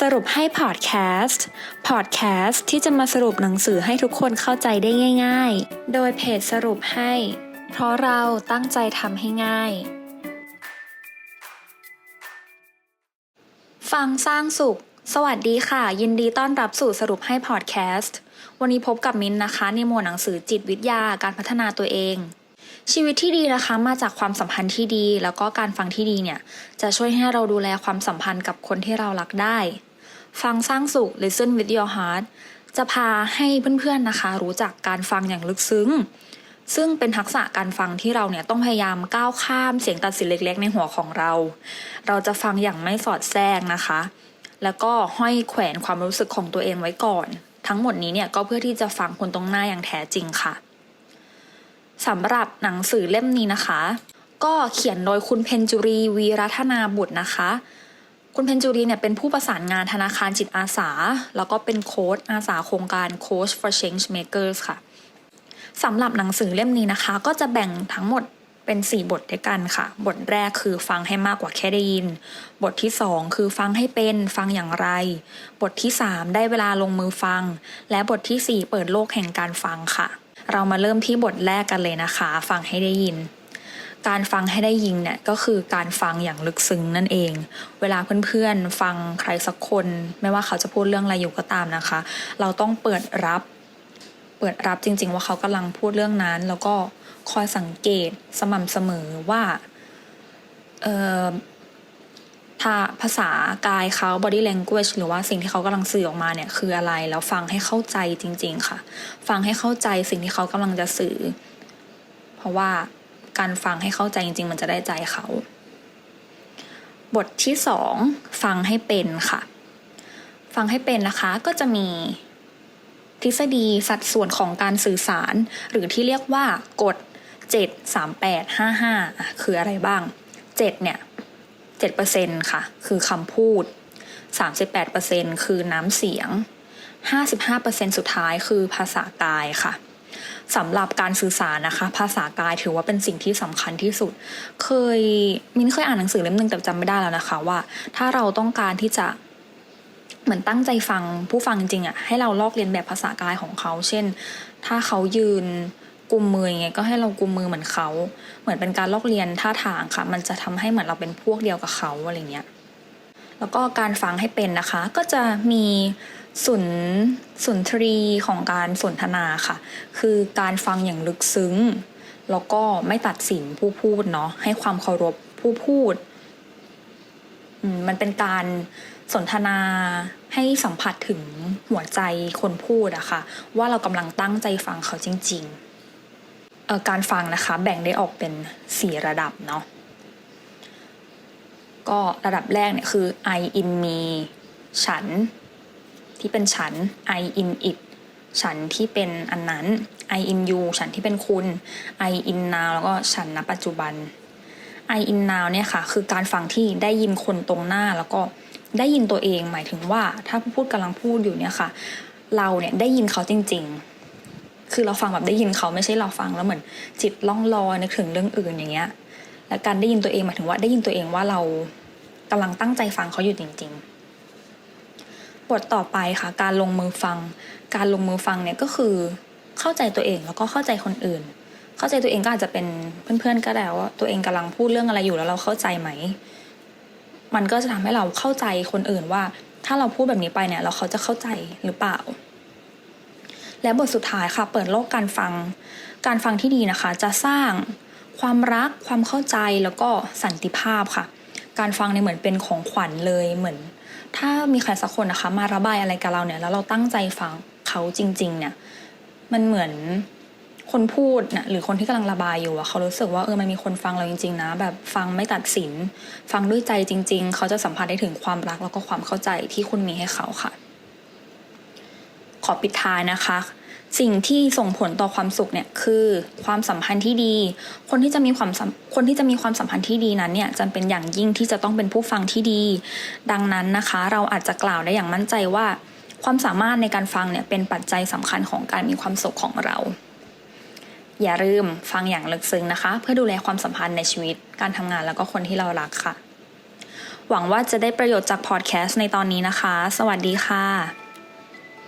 สรุปให้พอดแคสต์ พอดแคสต์ที่จะมาสรุปหนังสือให้ทุกคนเข้าใจได้ง่าย ๆ โดยเพจสรุปให้ เพราะเราตั้งใจทำให้ง่าย ฟังสร้างสุข สวัสดีค่ะ ยินดีต้อนรับสู่สรุปให้พอดแคสต์ วันนี้พบกับมิ้นนะคะ ในหมวดหนังสือจิตวิทยาการพัฒนาตัวเอง ชีวิตที่ดีนะคะมาจากความสัมพันธ์ที่ดี แล้วก็การฟังที่ดีเนี่ยจะช่วยให้เราดูแลความสัมพันธ์กับคนที่เรารักได้ ฟังสร้างสุข listen with your heart จะพาให้เพื่อนๆนะคะ รู้จักการฟังอย่างลึกซึ้ง ซึ่งเป็นทักษะการฟังที่เราเนี่ยต้องพยายามก้าวข้ามเสียงตัดสินเล็ก ๆ ในหัวของเรา เราจะฟังอย่างไม่สอดแทรกนะคะ แล้วก็ห้อยแขวนความรู้สึกของตัวเองไว้ก่อน ทั้งหมดนี้เนี่ยก็เพื่อที่จะฟังคนตรงหน้าอย่างแท้จริงค่ะ สำหรับหนังสือเล่มนี้นะคะ ก็เขียนโดยคุณเพนจุรีวีรัตนาบุตรนะคะ คุณเพนจุรีเนี่ยเป็นผู้ประสานงานธนาคารจิตอาสา แล้วก็เป็นโค้ชอาสาโครงการ Coach for Change Makers ค่ะสำหรับหนังสือเล่มนี้นะคะ ก็จะแบ่งทั้งหมดเป็น 4 บทด้วยกันค่ะ บทแรกคือฟังให้มากกว่าแค่ได้ยิน บทที่ 2 คือฟังให้เป็น ฟังอย่างไร บทที่ 3 ได้เวลาลงมือฟัง และบททีสี่4 เปิดโลกแห่งการฟังค่ะ เรามาเริ่มที่บทแรกกันเลยนะคะ ฟังให้ได้ยิน การฟังให้ได้ยินเนี่ยก็คือการฟังอย่างลึกซึ้งนั่นเอง เวลาเพื่อนๆ ฟังใครสักคน ไม่ว่าเขาจะพูดเรื่องอะไรอยู่ก็ตามนะคะ เราต้องเปิดรับ เปิดรับจริง ๆ ว่าเขากำลังพูดเรื่องนั้น แล้วก็คอยสังเกตสม่ำเสมอว่าเออ ถ้าภาษากายเขา body language หรือว่าสิ่งที่เขากำลังสื่อออกมาเนี่ยคืออะไร แล้วฟังให้เข้าใจจริง ๆ ค่ะ ฟังให้เข้าใจสิ่งที่เขากำลังจะสื่อ เพราะว่าการฟังให้เข้าใจจริง ๆ มันจะได้ใจเขา บทที่สองฟังให้เป็นค่ะ ฟังให้เป็นนะคะก็จะมีทฤษฎีสัดส่วนของการสื่อสาร หรือที่เรียกว่ากฎ 7 3 8 5 5 คืออะไรบ้าง 7 เนี่ย 7%ค่ะ คือคำพูด 38%คือน้ำเสียง 55%สุดท้ายคือภาษากายค่ะสำหรับการสื่อสารนะคะ ภาษากายถือว่าเป็นสิ่งที่สำคัญที่สุด เคยมินเคยอ่านหนังสือเล่มหนึ่งแต่จำไม่ได้แล้วนะคะ ว่า ถ้าเราต้องการที่จะเหมือนตั้งใจฟังผู้ฟังจริงอะให้เราลอกเลียนแบบภาษากายของเขา เช่น ถ้าเขายืน กุมมือยังไงก็ให้เรากุมมือเหมือนเขา เหมือนเป็นการลอกเลียนท่าทางค่ะ มันจะทำให้เหมือนเราเป็นพวกเดียวกับเขาอะไรเงี้ย แล้วก็การฟังให้เป็นนะคะ ก็จะมีสุนสุนทรีของการสนทนาค่ะ คือการฟังอย่างลึกซึ้ง แล้วก็ไม่ตัดสินผู้พูดเนาะให้ความเคารพผู้พูด มันเป็นการสนทนาให้สัมผัสถึงหัวใจคนพูดอะค่ะ ว่าเรากำลังตั้งใจฟังเขาจริง ๆ การฟังนะคะแบ่งได้ออกเป็นสี่ระดับเนาะก็ระดับแรกเนี่ยคือ I in me ฉัน ที่เป็นฉัน I in it ฉันที่เป็นอันนั้น I in you ฉันที่เป็นคุณ I in now แล้วก็ฉันณปัจจุบัน I in now เนี่ยค่ะ คือการฟังที่ได้ยินคนตรงหน้าแล้วก็ได้ยินตัวเองหมายถึงว่าถ้าผู้พูดกำลังพูดอยู่เนี่ยค่ะ เราเนี่ยได้ยินเขาจริง ๆ คือเราฟังแบบได้ยินเขาไม่ใช่เราฟังแล้วเหมือนจิตล่องลอยนึกถึงเรื่องอื่นอย่างเงี้ย และการได้ยินตัวเองหมายถึงว่าได้ยินตัวเองว่าเรากำลังตั้งใจฟังเขาอยู่จริง ๆ บทต่อไปค่ะ การลงมือฟัง การลงมือฟังเนี่ยก็คือเข้าใจตัวเองแล้วก็เข้าใจคนอื่น เข้าใจตัวเองก็อาจจะเป็นเพื่อนๆก็ได้ว่าตัวเองกำลังพูดเรื่องอะไรอยู่แล้วเราเข้าใจไหม มันก็จะทำให้เราเข้าใจคนอื่นว่า ถ้าเราพูดแบบนี้ไปเนี่ยเราเขาจะเข้าใจหรือเปล่า และบทสุดท้ายค่ะ เปิดโลกการฟัง การฟังที่ดีนะคะ จะสร้างความรักความเข้าใจแล้วก็สันติภาพค่ะ การฟังเนี่ยเหมือนเป็นของขวัญเลยเหมือน ถ้ามีใครสักคนนะคะ มาระบายอะไรกับเราเนี่ยแล้วเราตั้งใจฟังเขาจริง ๆ เนี่ย มันเหมือนคนพูดนะหรือคนที่กำลังระบายอยู่อะเขารู้สึกว่าเออมันมีคนฟังเราจริง ๆ นะ แบบฟังไม่ตัดสิน ฟังด้วยใจจริง ๆ เขาจะสัมผัสได้ถึงความรักแล้วก็ความเข้าใจที่คุณมีให้เขาค่ะ ขอปิดท้ายนะคะ สิ่งที่ส่งผลต่อความสุขเนี่ยคือความสัมพันธ์ที่ดี คนที่จะมีความคนที่จะมีความสัมพันธ์ที่ดีนั้นเนี่ยจำเป็นอย่างยิ่งที่จะต้องเป็นผู้ฟังที่ดี ดังนั้นนะคะ เราอาจจะกล่าวได้อย่างมั่นใจว่า ความสามารถในการฟังเนี่ยเป็นปัจจัยสำคัญของการมีความสุขของเรา อย่าลืมฟังอย่างลึกซึ้งนะคะ เพื่อดูแลความสัมพันธ์ในชีวิต การทำงานแล้วก็คนที่เรารักค่ะ หวังว่าจะได้ประโยชน์จากพอดแคสต์ในตอนนี้นะคะ สวัสดีค่ะ